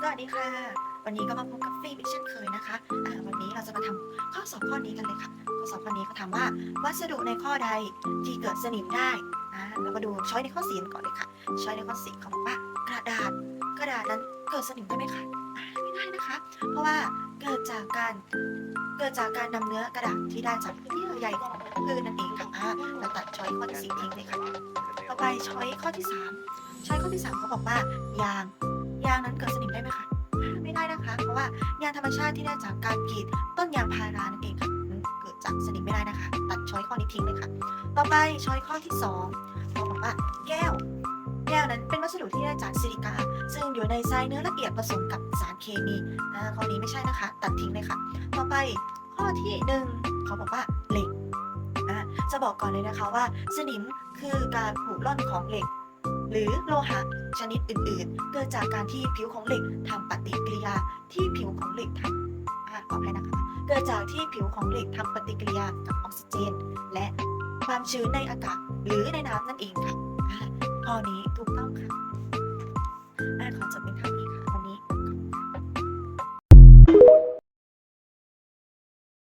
สวัสดีค่ะ วันนี้ก็มาพบกับฟีบิกเช่นเคยนะคะอ่าวันนี้เราจะมาทำข้อสอบข้อนี้กันเลยค่ะ ข้อสอบข้อนี้เขาถามว่า วัสดุในข้อใดที่เกิดสนิมได้อ่าเรามาดูช้อยในข้อสี่ก่อนเลยค่ะ ช้อยในข้อสี่เขาบอกว่ากระดาษ กระดาษนั้นเกิดสนิมได้ไหมคะอ่าไม่ได้นะคะ เพราะว่าเกิดจากการเกิดจากการนำเนื้อกระดาษที่ได้จากเยื่อใยของพืชนั่นเองค่ะอ่าเราตัดช้อยข้อที่สี่ทิ้งเลยค่ะ ต่อไปช้อยข้อที่สามช้อยข้อที่สามเขาบอกว่ายาง ยางนั้นเกิดสนิมได้ไหมคะ ไม่ได้นะคะ เพราะว่ายางธรรมชาติที่ได้จากการกรีดต้นยางพารานั่นเองค่ะเกิดจากสนิมไม่ได้นะคะ ตัดช้อยข้อนี้ทิ้งเลยค่ะ ต่อไปช้อยข้อที่สองเขาบอกว่าแก้ว แก้วนั้นเป็นวัสดุที่ได้จากซิลิกา ซึ่งอยู่ในทรายเนื้อละเอียดผสมกับสารเคมีอ่าข้อนี้ไม่ใช่นะคะ ตัดทิ้งเลยค่ะ ต่อไปข้อที่หนึ่งเขาบอกว่าเหล็กอ่าจะบอกก่อนเลยนะคะว่า สนิมคือการผุร่อนของเหล็ก หรือโลหะชนิดอื่นๆ เกิดจากการที่ผิวของเหล็กทำปฏิกิริยาที่ผิวของเหล็กทำขออภัยนะคะ เกิดจากที่ผิวของเหล็กทำปฏิกิริยากับออกซิเจน และความชื้นในอากาศหรือในน้ำนั่นเองค่ะข้อนี้